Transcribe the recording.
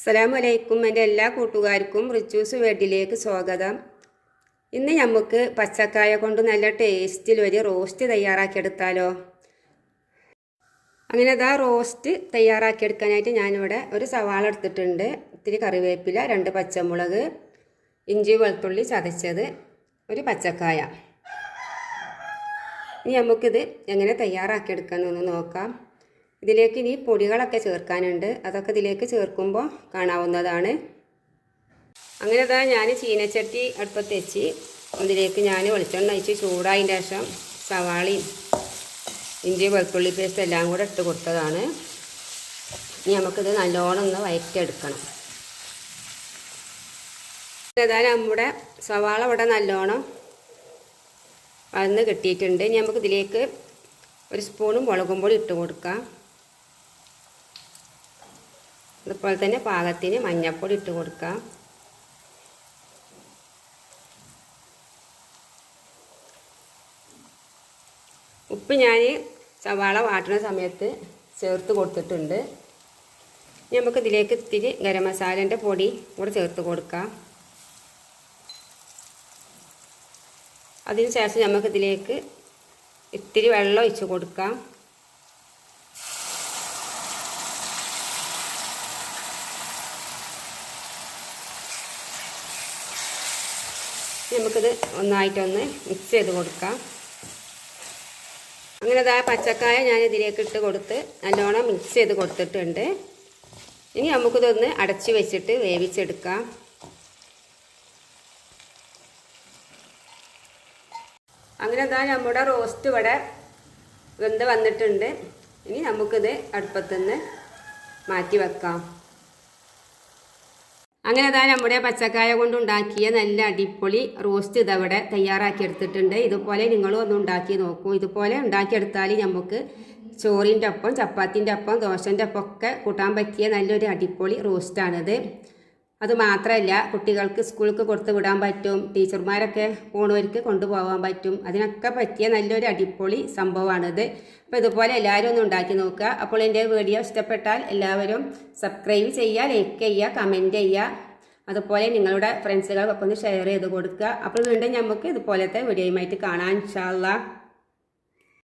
അസ്സലാമു വലൈക്കും എന്റെ എല്ലാ കൂട്ടുകാർക്കും റിച്ചൂസ് വേഡിലേക്ക് സ്വാഗതം. ഇന്ന് നമുക്ക് പച്ചക്കായ കൊണ്ട് നല്ല ടേസ്റ്റിൽ ഒരു റോസ്റ്റ് തയ്യാറാക്കിയെടുത്താലോ? അങ്ങനെ അതാ റോസ്റ്റ് തയ്യാറാക്കിയെടുക്കാനായിട്ട് ഞാനിവിടെ ഒരു സവാള എടുത്തിട്ടുണ്ട്. ഇത്തിരി കറിവേപ്പില രണ്ട് പച്ചമുളക് ഇഞ്ചി വെളുത്തുള്ളി ചതച്ചത് ഒരു പച്ചക്കായ. ഇനി നമുക്കിത് എങ്ങനെ തയ്യാറാക്കിയെടുക്കാമെന്നൊന്ന് നോക്കാം. ഇതിലേക്ക് ഇനി പൊടികളൊക്കെ ചേർക്കാനുണ്ട്. അതൊക്കെ ഇതിലേക്ക് ചേർക്കുമ്പോൾ കാണാവുന്നതാണ്. അങ്ങനെ ഇതാ ഞാൻ ചീനച്ചട്ടി അടുപ്പത്ത് വെച്ച് ഇതിലേക്ക് ഞാൻ വെളിച്ചെണ്ണ അയച്ച് ചൂടായതിന്റെ ശേഷം സവാളയും ഇഞ്ചി വെളുത്തുള്ളി പേസ്റ്റ് എല്ലാം കൂടെ ഇട്ട് കൊടുത്തതാണ്. ഇനി നമുക്കിത് നല്ലോണം ഒന്ന് വയറ്റെടുക്കണം ഏതായാലും നമ്മുടെ സവാള ഇവിടെ നല്ലോണം വന്ന് കിട്ടിയിട്ടുണ്ട്. ഇനി നമുക്കിതിലേക്ക് ഒരു സ്പൂണും മുളകും പൊടി ഇട്ട് കൊടുക്കാം. അതുപോലെ തന്നെ പാകത്തിന് മഞ്ഞപ്പൊടി ഇട്ട് കൊടുക്കാം. ഉപ്പ് ഞാൻ സവാള വാട്ടുന്ന സമയത്ത് ചേർത്ത് കൊടുത്തിട്ടുണ്ട്. നമുക്ക് ഇതിലേക്ക് ഇത്തിരി ഗരം മസാലേന്റെ പൊടി കൂടെ ചേർത്ത് കൊടുക്കാം. അതിന് ശേഷം നമുക്ക് ഇതിലേക്ക് ഇത്തിരി വെള്ളം ഒഴിച്ച് കൊടുക്കാം. നമുക്കിത് ഒന്നായിട്ടൊന്ന് മിക്സ് ചെയ്ത് കൊടുക്കാം. അങ്ങനെ ഇതാ പച്ചക്കായ ഞാൻ ഇതിലേക്ക് ഇട്ട് കൊടുത്ത് നല്ലോണം മിക്സ് ചെയ്ത് കൊടുത്തിട്ടുണ്ട്. ഇനി നമുക്കിതൊന്ന് അടച്ച് വെച്ചിട്ട് വേവിച്ചെടുക്കാം. അങ്ങനെ ഇതാ നമ്മുടെ റോസ്റ്റ് ഇവിടെ വെന്ത് വന്നിട്ടുണ്ട്. ഇനി നമുക്കിത് അടുപ്പത്തുനിന്ന് മാറ്റി വെക്കാം. അങ്ങനെ അതാ നമ്മുടെ പച്ചക്കായ കൊണ്ടുണ്ടാക്കിയ നല്ല അടിപൊളി റോസ്റ്റ് ഇതവിടെ തയ്യാറാക്കി എടുത്തിട്ടുണ്ട്. ഇതുപോലെ നിങ്ങളും ഒന്ന് ഉണ്ടാക്കി നോക്കൂ. ഇതുപോലെ ഉണ്ടാക്കിയെടുത്താൽ നമുക്ക് ചോറിന്റെ ഒപ്പം ചപ്പാത്തിന്റെ ഒപ്പം ദോശന്റെ ഒപ്പം ഒക്കെ കൂട്ടാൻ പറ്റിയ നല്ലൊരു അടിപൊളി റോസ്റ്റാണിത്. അത് മാത്രമല്ല കുട്ടികൾക്ക് സ്കൂൾക്ക് കൊടുത്ത് വിടാൻ പറ്റും ടീച്ചർമാരൊക്കെ പോണവർക്ക് കൊണ്ടുപോകാൻ പറ്റും. അതിനൊക്കെ പറ്റിയ നല്ലൊരു അടിപൊളി സംഭവമാണിത്. അപ്പോൾ ഇതുപോലെ എല്ലാവരും ഒന്ന് ഉണ്ടാക്കി നോക്കുക. അപ്പോൾ എന്റെ വീഡിയോ ഇഷ്ടപ്പെട്ടാൽ എല്ലാവരും സബ്സ്ക്രൈബ് ചെയ്യുക ലൈക്ക് ചെയ്യുക കമന്റ് ചെയ്യുക. അതുപോലെ നിങ്ങളുടെ ഫ്രണ്ട്സുകൾക്കൊക്കെ ഒന്ന് ഷെയർ ചെയ്ത് കൊടുക്കുക. അപ്പോൾ വീണ്ടും നമുക്ക് ഇതുപോലത്തെ വീഡിയോയുമായിട്ട് കാണാൻ ഇൻഷാല്ലാ